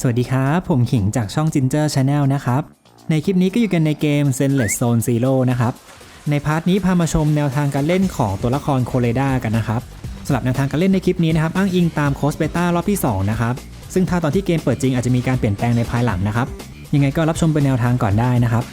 สวัสดีครับ ผมขิงจากช่อง Ginger Channel นะครับ ในคลิปนี้ก็อยู่กันในเกม Zenless Zone Zero นะครับ ในพาร์ทนี้พามาชมแนวทางการเล่นของตัวละครโคเรดากันนะครับสำหรับแนวทางการเล่นในคลิปนี้นะครับอ้างอิงตามโคสเบต้ารอบที่ 2 นะครับ ซึ่งถ้าตอนที่เกมเปิดจริงอาจจะมีการเปลี่ยนแปลงในภายหลังนะครับ ยังไงก็รับชมเป็นแนวทางก่อนได้นะครับ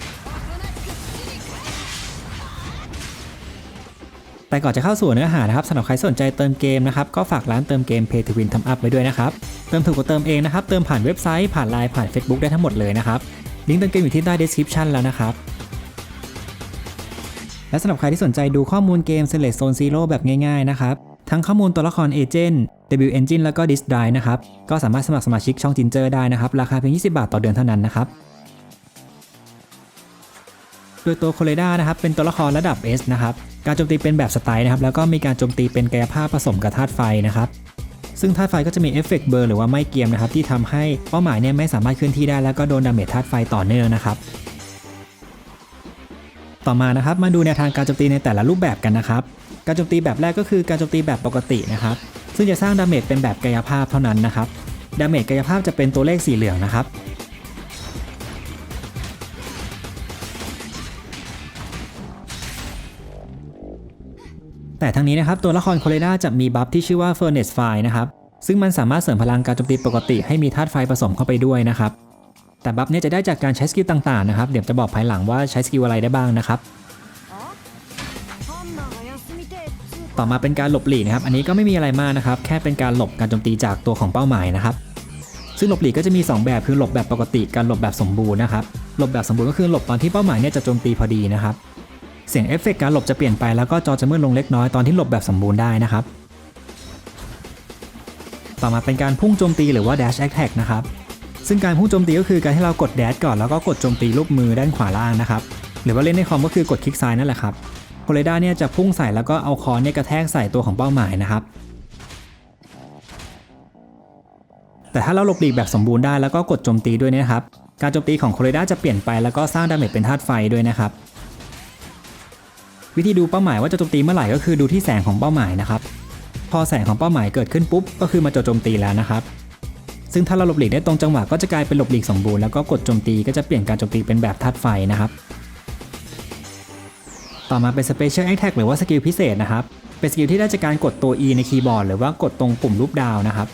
แต่ก่อนจะเข้าสู่เนื้อหานะครับสำหรับใครสนใจเติมเกมนะครับก็ฝากร้านเติมเกม Pay to Win ทำอัพไว้ด้วยนะครับเติมถูกกว่าเติมเองนะครับเติมผ่านเว็บไซต์ผ่านไลน์ผ่าน Facebook ได้ทั้งหมดเลยนะครับลิงก์เติมเกมอยู่ที่ใต้ description แล้วนะครับและสำหรับใครที่สนใจดูข้อมูลเกม Select Zone Zero แบบง่ายๆนะครับทั้งข้อมูลตัวละครเอเจนต์ W Engine แล้วก็ Disk Drive นะครับก็สามารถสมัครสมาชิกช่อง Ginger ได้นะครับราคาเพียง 20 บาทต่อเดือนเท่านั้นนะครับโดยตัวโคเรดานะครับเป็นตัวละครระดับ S นะครับ การโจมตีเป็นแบบสไตล์นะครับแล้วก็มีการโจมตีเป็นกายภาพผสมกับธาตุไฟนะครับซึ่งธาตุไฟก็จะมีเอฟเฟกต์เบอร์หรือว่าไม่เกียมนะครับที่ทำให้เป้าหมายเนี่ยไม่สามารถเคลื่อนที่ได้แล้วก็โดนดาเมจธาตุไฟต่อเนื่องนะครับต่อมานะครับมาดูแนวทางการโจมตีในแต่ละรูปแบบกันนะครับการโจมตีแบบแรกก็คือการโจมตีแบบปกตินะครับซึ่งจะสร้างดาเมจเป็นแบบกายภาพเท่านั้นนะครับดาเมจกายภาพจะเป็นตัวเลขสีเหลืองนะครับ แต่ทั้งนี้นะครับตัวละครโคเรนาจะมีบัฟที่ชื่อว่าเฟอร์นิสไฟนะครับซึ่งมันสามารถเสริมพลังการโจมตีปกติให้มีธาตุไฟผสมเข้าไปด้วยนะครับแต่บัฟนี้จะได้จากการใช้สกิลต่างๆนะครับเดี๋ยวจะบอกภายหลังว่าใช้สกิลอะไรได้บ้างนะครับต่อมาเป็นการหลบหลีกนะครับ อันนี้ก็ไม่มีอะไรมากนะครับ แค่เป็นการหลบการโจมตีจากตัวของเป้าหมายนะครับ ซึ่งหลบหลีกก็จะมี 2 แบบคือหลบแบบปกติการหลบแบบสมบูรณ์นะครับ หลบแบบสมบูรณ์ก็คือหลบตอนที่เป้าหมายเนี่ยจะโจมตีพอดีนะครับ เสียงเอฟเฟกต์การหลบจะเปลี่ยนไปแล้วก็จอจะมืดลงเล็กน้อยตอนที่หลบแบบสมบูรณ์ได้นะครับ ต่อมาเป็นการพุ่งโจมตีหรือว่า dash attack นะครับ ซึ่งการพุ่งโจมตีก็คือการที่เรากด dash ก่อนแล้วก็กดโจมตีรูปมือด้านขวาล่างนะครับ หรือว่าเล่นในคอมก็คือกดคลิกซ้ายนั่นแหละครับโคเรดาเนี่ยจะพุ่งใส่แล้วก็เอาคอนเนี่ยกระแทกใส่ตัวของเป้าหมายนะครับแต่ถ้าเราหลบหลีกแบบสมบูรณ์ได้แล้วก็กดโจมตีด้วยนะครับ การโจมตีของโคเรดาจะเปลี่ยนไปแล้วก็สร้างดาเมจเป็นธาตุไฟด้วยนะครับ วิธีดูเป้าหมายว่าจะโจมตีเมื่อไหร่ก็คือดูที่แสงของเป้าหมายนะครับ พอแสงของเป้าหมายเกิดขึ้นปุ๊บก็คือมาจะโจมตีแล้วนะครับ ซึ่งถ้าเราหลบหลีกได้ตรงจังหวะก็จะกลายเป็นหลบหลีกสมบูรณ์แล้วก็กดโจมตีก็จะเปลี่ยนการโจมตีเป็นแบบธาตุไฟนะครับ ต่อมาเป็น Special Attack หรือว่าสกิลพิเศษนะครับ เป็นสกิลที่ได้จากการกดตัว E ในคีย์บอร์ดหรือว่ากดตรงปุ่มรูปดาวนะครับ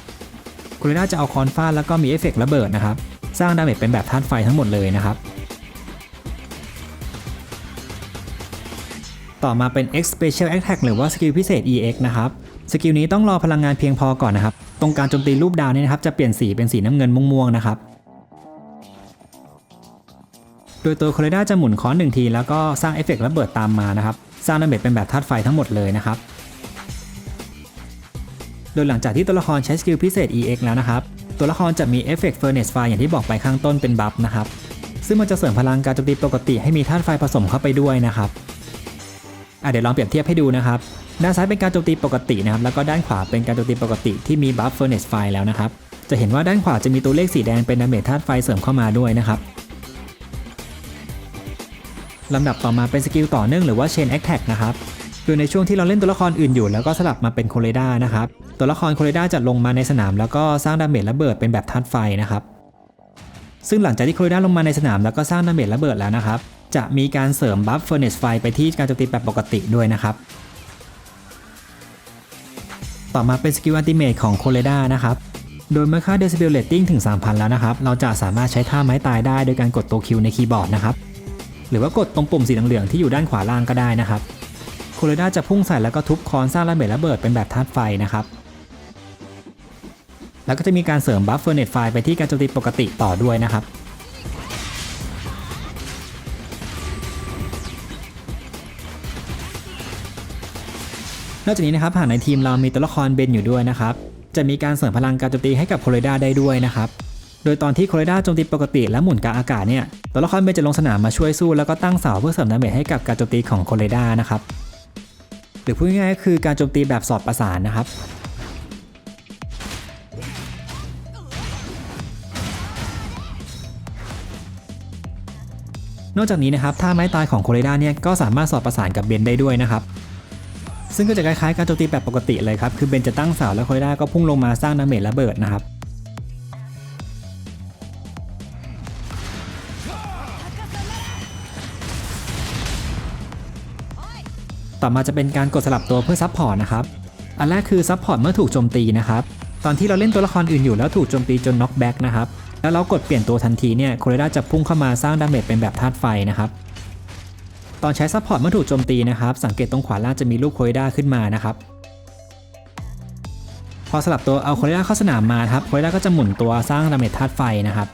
คุณเลน่าจะเอาคอนฟาดแล้วก็มีเอฟเฟกต์ระเบิดนะครับ สร้างดาเมจเป็นแบบธาตุไฟทั้งหมดเลยนะครับ ต่อมาเป็น X Special Attack หรือว่าสกิลพิเศษ EX นะครับ สกิลนี้ต้องรอพลังงานเพียงพอก่อนนะครับ ตรงการโจมตีรูปดาวนี่นะครับจะเปลี่ยนสีเป็นสีน้ำเงินม่วงๆนะครับ โดยตัวโคเรดาจะหมุนค้อนหนึ่งที แล้วก็สร้างเอฟเฟกต์ระเบิดตามมานะครับ สร้างดาเมจเป็นแบบธาตุไฟทั้งหมดเลยนะครับ โดยหลังจากที่ตัวละครใช้สกิลพิเศษ EX แล้วนะครับ ตัวละครจะมีเอฟเฟกต์ Furnace Fire อย่างที่บอกไปข้างต้นเป็นบัฟนะครับ ซึ่งมันจะเสริมพลังการโจมตีปกติให้มีธาตุไฟผสมเข้าไปด้วยนะครับ เดี๋ยวลองเปรียบเทียบให้ดูนะครับ ด้านซ้ายเป็นการโจมตีปกตินะครับ แล้วก็ด้านขวาเป็นการโจมตีปกติที่มีบัฟ Furnace Fire แล้วนะครับ จะเห็นว่าด้านขวาจะมีตัวเลขสีแดงเป็นดาเมจธาตุไฟเสริมเข้ามาด้วยนะครับลำดับต่อมาเป็นสกิลต่อเนื่องหรือว่า Chain Attack นะครับโดยในช่วงที่เราเล่นตัวละครอื่นอยู่แล้วก็สลับมาเป็นโคเรดานะครับ ตัวละครโคเรดาจะลงมาในสนามแล้วก็สร้างดาเมจระเบิดเป็นแบบธาตุไฟนะครับ ซึ่งหลังจากที่โคเรดาลงมาในสนามแล้วก็สร้างดาเมจระเบิดแล้วนะครับ จะมีการเสริมบัฟเฟอร์เนสไฟไปที่การโจมตีแบบปกติด้วยนะครับ ต่อมาเป็นสกิลอัลติเมทของโคเรดานะครับ โดยเมื่อค่า Decibel Rating ถึง 3,000 แล้วนะครับ เราจะสามารถใช้ท่าไม้ตายได้โดยการกดตัวคิวในคีย์บอร์ดนะครับ หรือว่ากดตรงปุ่มสีเหลืองๆที่อยู่ด้านขวาล่างก็ได้นะครับ โคเรดาจะพุ่งใส่แล้วก็ทุบคอนสร้างระเบิดระเบิดเป็นแบบธาตุไฟนะครับแล้วก็จะมีการเสริมบัฟเฟอร์เนตไฟไปที่การโจมตีปกติต่อด้วยนะครับ นอกจากนี้นะครับหากในทีมเรามีตัวละครเบนอยู่ด้วยนะครับ จะมีการเสริมพลังการโจมตีให้กับโคเรดาได้ด้วยนะครับ โดยตอนที่โคเรดาโจมตีปกติและหมุนกลางอากาศเนี่ย ตัวละครเบนจะลงสนามมาช่วยสู้แล้วก็ตั้งเสาเพื่อเสริมดาเมจให้กับการโจมตีของโคเรดานะครับ หรือพูดง่ายๆก็คือการโจมตีแบบสอดประสานนะครับนอกจากนี้นะครับท่าไม้ตายของโคเรดาเนี่ยก็สามารถสอดประสานกับเบนได้ด้วยนะครับ ซึ่งก็จะคล้ายๆการโจมตีแบบปกติเลยครับ คือเบนจะตั้งเสาแล้วคอยด้าก็พุ่งลงมาสร้างดาเมจระเบิดนะครับต่อมาจะเป็นการกดสลับตัวเพื่อซับพอร์ตนะครับ อันแรกคือซับพอร์ตเมื่อถูกโจมตีนะครับ ตอนที่เราเล่นตัวละครอื่นอยู่แล้วถูกโจมตีจนน็อกแบ็กนะครับ แล้วเรากดเปลี่ยนตัวทันทีเนี่ยโคเรด้าจะพุ่งเข้ามาสร้างดาเมจเป็นแบบธาตุไฟนะครับ ตอนใช้ซับพอร์ตเมื่อถูกโจมตีนะครับ สังเกตตรงขวาล่างจะมีรูปโคเรด้าขึ้นมานะครับพอสลับตัวเอาโคเรด้าเข้าสนามมาครับโคเรด้าก็จะหมุนตัวสร้างดาเมจธาตุไฟนะครับ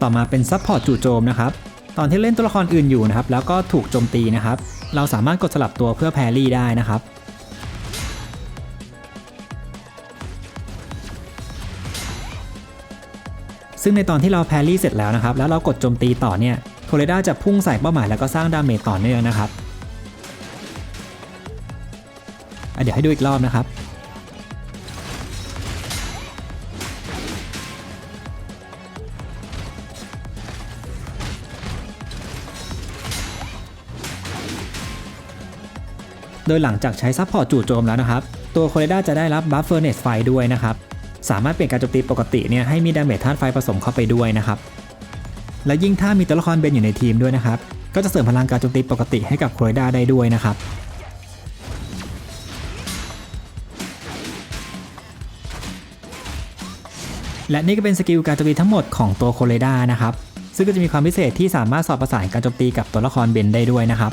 ต่อมาเป็นซับพอร์ตจู่โจมนะครับ ตอนที่เล่นตัวละครอื่นอยู่นะครับ แล้วก็ถูกโจมตีนะครับ เราสามารถกดสลับตัวเพื่อแพรรี่ได้นะครับ ซึ่งในตอนที่เราแพรรี่เสร็จแล้วนะครับแล้วเรากดโจมตีต่อเนี่ยโคเรด้าจะพุ่งใส่เป้าหมายแล้วก็สร้างดาเมจต่อเนื่องนะครับเดี๋ยวให้ดูอีกรอบนะครับโดยหลังจากใช้ซัพพอร์ตจู่โจมแล้วนะครับ ตัวโคเรด้าจะได้รับบัฟเฟอร์เนสไฟด้วยนะครับ สามารถเปลี่ยนการโจมตีปกติเนี่ยให้มีดาเมจธาตุไฟผสมเข้าไปด้วยนะครับ และยิ่งถ้ามีตัวละครเบนอยู่ในทีมด้วยนะครับ ก็จะเสริมพลังการโจมตีปกติให้กับโคเรด้าได้ด้วยนะครับและนี่ก็เป็นสกิลการโจมตีทั้งหมดของตัวโคเรด้านะครับ ซึ่งก็จะมีความพิเศษที่สามารถสอบประสานการโจมตีกับตัวละครเบนได้ด้วยนะครับ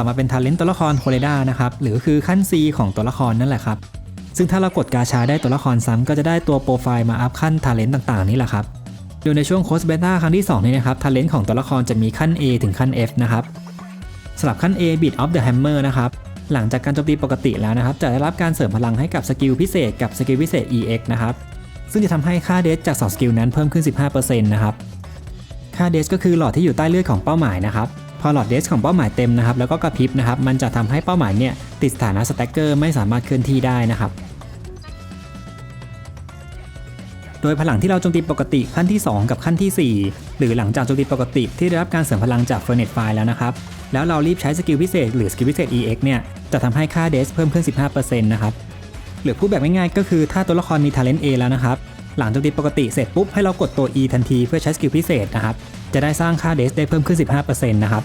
ต่อมาเป็นทาเลนต์ตัวละครโคเรด้านะครับหรือคือขั้น C ของตัวละครนั่นแหละครับซึ่งถ้าเรากดกาชาได้ตัวละครซ้ำก็จะได้ตัวโปรไฟล์มาอัพขั้นทาเลนต์ต่างๆนี่แหละครับโดยในช่วงโคสเบต้าครั้งที่2นี้นะครับทาเลนต์ของตัวละครจะมีขั้น A ถึงขั้น F นะครับสำหรับขั้น A Beat of the Hammer นะครับหลังจากการโจมตีปกติแล้วนะครับ จะได้รับการเสริมพลังให้กับสกิลพิเศษกับสกิลพิเศษ EX นะครับ ซึ่งจะทำให้ค่าเดสจาก2สกิลนั้นเพิ่มขึ้น 15%นะครับ ค่าเดสก็คือหลอดที่อยู่ใต้เลือดของเป้าหมายนะครับ พอหลอดเดสของเป้าหมายเต็มนะครับแล้วก็กระพริบนะครับมันจะทำให้เป้าหมายเนี่ยติดสถานะสแต็กเกอร์ไม่สามารถเคลื่อนที่ได้นะครับโดยพลังที่เราโจมตีปกติขั้นที่ 2 กับขั้นที่ 4 หรือหลังจากโจมตีปกติที่ได้รับการเสริมพลังจากเฟอร์เนตไฟแล้วนะครับ แล้วเรารีบใช้สกิลพิเศษหรือสกิลพิเศษ EX เนี่ยจะทำให้ค่าเดสเพิ่มขึ้น 15%นะครับหรือพูดแบบง่ายๆก็คือถ้าตัวละครมี Talent A แล้วนะครับ หลังโจมตีปกติเสร็จปุ๊บให้เรากดตัว E ทันทีเพื่อใช้สกิลพิเศษนะครับ จะได้สร้างค่าเดสได้เพิ่มขึ้น 15%นะครับ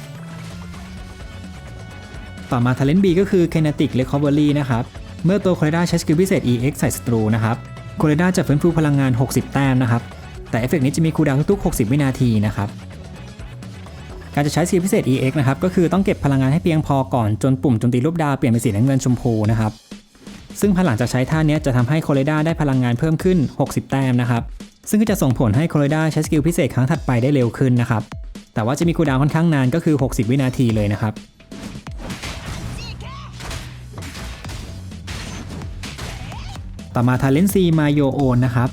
ต่อมา Talent B ก็คือ Kinetic Recovery นะครับ เมื่อตัวโคเรด้าใช้สกิลพิเศษ EX ใส่ศัตรูนะครับโคเรด้าจะฟื้นฟูพลังงาน 60 แต้มนะครับ แต่เอฟเฟกต์นี้จะมีคูลดาวน์ทุกๆ 60 วินาทีนะครับ การจะใช้สกิลพิเศษ EX นะครับ ก็คือต้องเก็บพลังงานให้เพียงพอก่อนจนปุ่มโจมตีรูปดาวเปลี่ยนเป็นสีน้ำเงินชมพูนะครับซึ่งภายหลังจากใช้ท่านี้จะทำให้โคเรด้าได้พลังงานเพิ่มขึ้น 60 แต้มนะครับ ซึ่งก็จะส่งผลให้โคเรด้าใช้สกิลพิเศษครั้งถัดไปได้เร็วขึ้นนะครับ แต่ว่าจะมีคูดาวค่อนข้างนานก็คือ 60 วินาทีเลยนะครับต่อมา Talent C มาโยโอนนะครับ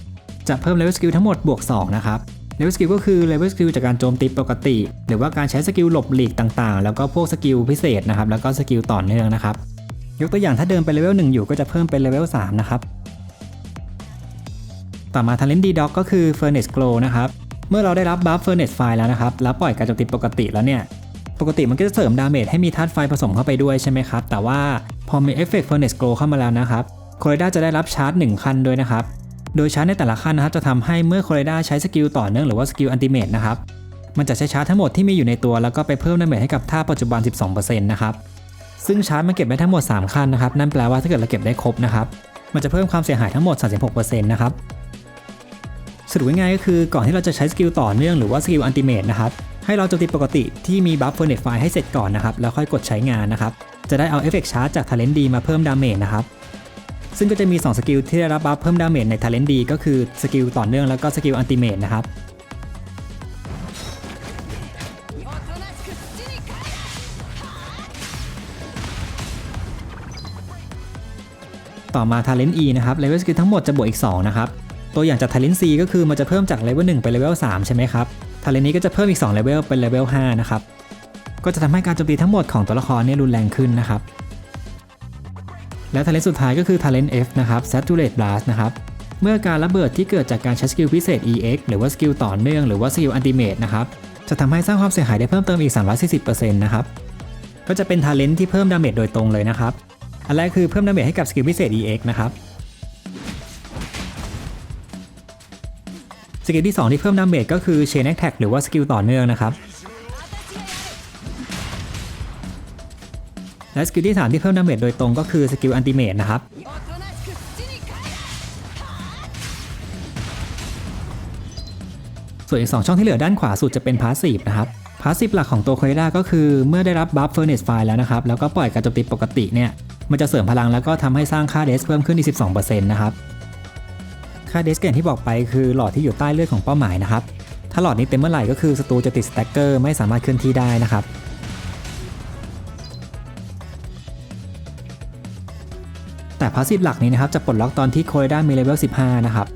จะเพิ่มเลเวลสกิลทั้งหมดบวก 2 นะครับ เลเวลสกิลก็คือเลเวลสกิลจากการโจมตีปกติ หรือว่าการใช้สกิลหลบหลีกต่างๆ แล้วก็พวกสกิลพิเศษนะครับ แล้วก็สกิลต่อเนื่องนะครับ ยกตัวอย่างถ้าเดินไปเลเวล1อยู่ก็จะเพิ่มเป็นเลเวล3นะครับ ต่อมา Talent D Dog ก็คือ Furnace Glow นะครับ เมื่อเราได้รับบัฟ Furnace Fire แล้วนะครับ แล้วปล่อยการโจมตีปกติแล้วเนี่ย ปกติมันก็จะเสริมดาเมจให้มีธาตุไฟผสมเข้าไปด้วยใช่ไหมครับ แต่ว่าพอมีเอฟเฟกต์ Furnace Glow เข้ามาแล้วนะครับโคเรด้าจะได้รับชาร์จ1ขั้นด้วยนะครับ โดยชาร์จในแต่ละขั้นนะครับจะทำให้เมื่อโคเรด้าใช้สกิลต่อเนื่องหรือว่าสกิลอันติเมตนะครับ มันจะใช้ชาร์จทั้งหมดที่มีอยู่ในตัวแล้วก็ไปเพิ่มดาเมจให้กับท่าปัจจุบัน 12%นะครับซึ่งชาร์จมันเก็บได้ทั้งหมด 3 ขั้นนะครับ นั่นแปลว่าถ้าเกิดเราเก็บได้ครบนะครับ มันจะเพิ่มความเสียหายทั้งหมด 36%นะครับ สรุปง่ายก็คือก่อนที่เราจะใช้สกิลต่อเนื่องหรือว่าสกิลอันติเมตนะครับให้เราโจมตีปกติที่มีบัฟเฟอร์เนตไฟให้เสร็จก่อนนะครับแล้วค่อยกดใช้งานนะครับจะได้เอาเอฟเฟกชาร์จจาก Talent D มาเพิ่มดาเมจนะครับซึ่งก็จะมี 2 สกิลที่ได้รับบัฟเพิ่มดาเมจใน Talent D ก็คือสกิลต่อเนื่องแล้วก็สกิลอันติเมตนะครับต่อมา Talent E นะครับ Level Skill ทั้งหมดจะบวกอีก 2 นะครับ ตัวอย่างจาก Talent C ก็คือมันจะเพิ่มจาก Level 1ไป Level 3ใช่ไหมครับ Talent นี้ก็จะเพิ่มอีก2 Level เป็น Level 5นะครับก็จะทำให้การโจมตีทั้งหมดของตัวละครเนี่ยรุนแรงขึ้นนะครับ และ Talent สุดท้ายก็คือ Talent F นะครับ Saturate Blast นะครับเมื่อการระเบิดที่เกิดจากการใช้สกิลพิเศษ EX หรือว่าสกิลต่อเนื่องหรือว่าสกิลอันติเมตนะครับจะทำให้สร้างความเสียหายได้เพิ่มเติมอีก 340%นะครับก็จะเป็น Talent ที่เพิ่มดาเมจโดยตรงเลยนะครับอันแรกคือเพิ่มดาเมจให้กับสกิลพิเศษ EX นะครับ กิลที่ 2 ที่เพิ่มดาเมจก็คือเชนแอคแท็กหรือว่าสกิลต่อเนื่องนะครับ และสกิลที่ 3 ที่เพิ่มดาเมจโดยตรงก็คือสกิลอันติเมตนะครับส่วนอีก2ช่องที่เหลือด้านขวาสุดจะเป็นพาสซีฟนะครับ พาสซีฟหลักของตัวโคเรดาก็คือเมื่อได้รับบัฟเฟอร์เนสไฟแล้วนะครับ แล้วก็ปล่อยการโจมตีปกติเนี่ย มันจะเสริมพลังแล้วก็ทำให้สร้างค่าเดสเพิ่มขึ้นอีก12%นะครับ ค่าเดสก็อย่างที่บอกไปคือหลอดที่อยู่ใต้เลือดของเป้าหมายนะครับ ถ้าหลอดนี้เต็มเมื่อไหร่ก็คือศัตรูจะติดสแต็กเกอร์ไม่สามารถเคลื่อนที่ได้นะครับแต่พาสซีฟหลักนี้นะครับจะปลดล็อกตอนที่โคเรด้ามีเลเวล 15 นะครับ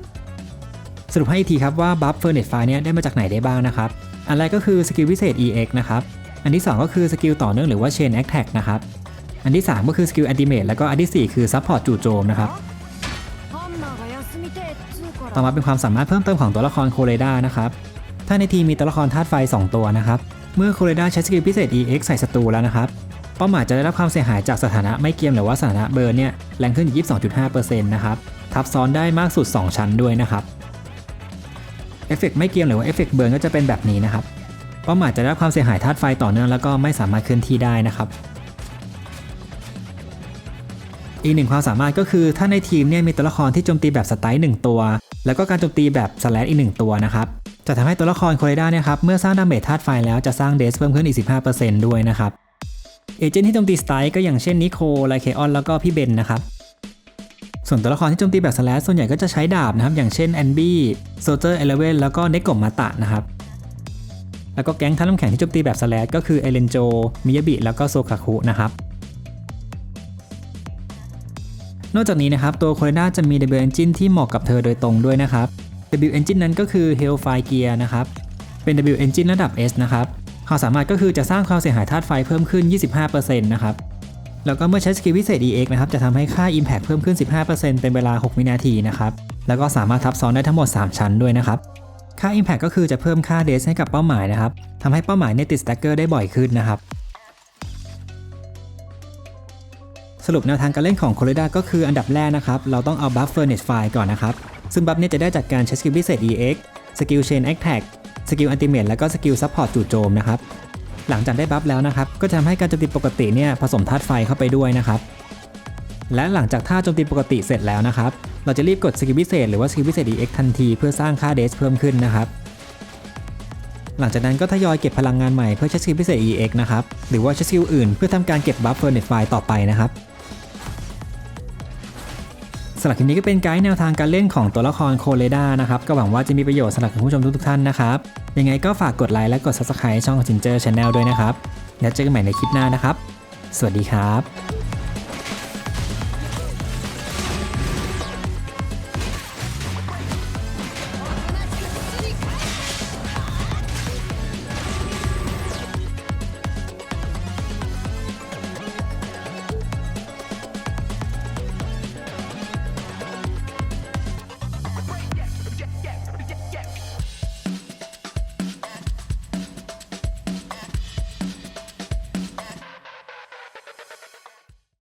สรุปให้อีกทีครับว่าบัฟเฟอร์เน็ตไฟเนี่ยได้มาจากไหนได้บ้างนะครับ อันแรกก็คือสกิลพิเศษ EX นะครับ อันที่ 2 ก็คือสกิลต่อเนื่องหรือว่า Chain Attack นะครับ อันที่ 3 ก็คือสกิล Ultimate แล้วก็อันทีสี่4 คือ Support จู่โจมนะครับ ต่อมาเป็นความสามารถเพิ่มเติมของตัวละครโคเรดานะครับ ถ้าในทีมมีตัวละครธาตุไฟ 2 ตัวนะครับ เมื่อโคเรดาใช้สกิลพิเศษ EX ใส่ศัตรูแล้วนะครับ เป้าหมายจะได้รับความเสียหายจากสถานะไม่เกียมหรือว่าสถานะเบิร์นเนี่ยแรงขึ้น 22.5%นะครับ ทับซ้อนได้มากสุด 2 ชั้นด้วยนะครับ เอฟเฟกต์ไม่เกียมหรือว่าเอฟเฟกต์เบิร์นก็จะเป็นแบบนี้นะครับ เป้าหมายจะได้รับความเสียหายธาตุไฟต่อเนื่องแล้วก็ไม่สามารถเคลื่อนที่ได้นะครับ อีกหนึ่งความสามารถก็คือถ้าในทีมเนี่ยมีตัวละครที่โจมตีแบบสไตล์หนึ่งตัว แล้วก็การโจมตีแบบสแลชอีกหนึ่งตัวนะครับจะทำให้ตัวละครโคเรด้าเนี่ยครับเมื่อสร้างดาเมจธาตุไฟแล้วจะสร้างเดสเพิ่มขึ้นอีก 15%ด้วยนะครับเอเจนต์ที่โจมตีสไตล์ก็อย่างเช่นนิโคไลเคออนแล้วก็พี่เบนนะครับส่วนตัวละครที่โจมตีแบบสแลชส่วนใหญ่ก็จะใช้ดาบนะครับ อย่างเช่นแอนบี้โซเจอร์เอเลเวนแล้วก็เนกกมาตะนะครับ แล้วก็แก๊งท่าน้ำแข็งที่โจมตีแบบสแลชก็คือเอเลนโจมิยาบิแล้วก็โซคาคุนะครับ นอกจากนี้นะครับตัวโคเรด้าจะมี W Engine ที่เหมาะกับเธอโดยตรงด้วยนะครับ W Engine นั้นก็คือ Hellfire Gear นะครับ เป็น W Engine ระดับ S นะครับความสามารถก็คือจะสร้างความเสียหายธาตุไฟเพิ่มขึ้น 25%นะครับ แล้วก็เมื่อใช้สกิลพิเศษ EX นะครับจะทำให้ค่า Impact เพิ่มขึ้น 15%เป็นเวลา 6 วินาทีนะครับ แล้วก็สามารถทับซ้อนได้ทั้งหมด 3 ชั้นด้วยนะครับ ค่า Impact ก็คือจะเพิ่มค่า d ด s ให้กับเป้าหมายนะครับทำให้เป้าหมายเนี่ยติดสแต็กเกอร์ได้บ่อยขึ้นนะครับ สรุปแนวทางการเล่นของโค r รด้าก็คืออันดับแรกนะครับ เราต้องเอาบัฟเฟอร์เนสไฟก่อนนะครับ ซึ่งบัฟเนี่ยจะได้จากการใช้สกิลพิเศษ EX สกิล Chain Attack สกิล Ultimate แล้วก็สกิล Support จู่โจมนะครับ หลังจากได้บัฟแล้วนะครับ ก็จะทำให้การโจมตีปกติเนี่ยผสมธาตุไฟเข้าไปด้วยนะครับ และหลังจากท่าโจมตีปกติเสร็จแล้วนะครับ เราจะรีบกดสกิลพิเศษหรือว่าสกิลพิเศษ EX ทันทีเพื่อสร้างค่าเดสเพิ่มขึ้นนะครับหลังจากนั้นก็ทยอยเก็บพลังงานใหม่เพื่อใช้สกิลพิเศษ EX นะครับ หรือว่าใช้สกิลอื่นเพื่อทำการเก็บบัฟเฟอร์เนตไฟต่อไปนะครับำหรับคลิปนี้ก็เป็นไกด์แนวทางการเล่นของตัวละครโคเรดานะครับ ก็หวังว่าจะมีประโยชน์สำหรับคุณผู้ชมทุกๆท่านนะครับ ยังไงก็ฝากกดไลค์และกด Subscribe ช่องของ Ginger Channel ด้วยนะครับ แล้วเจอกันใหม่ในคลิปหน้านะครับ สวัสดีครับ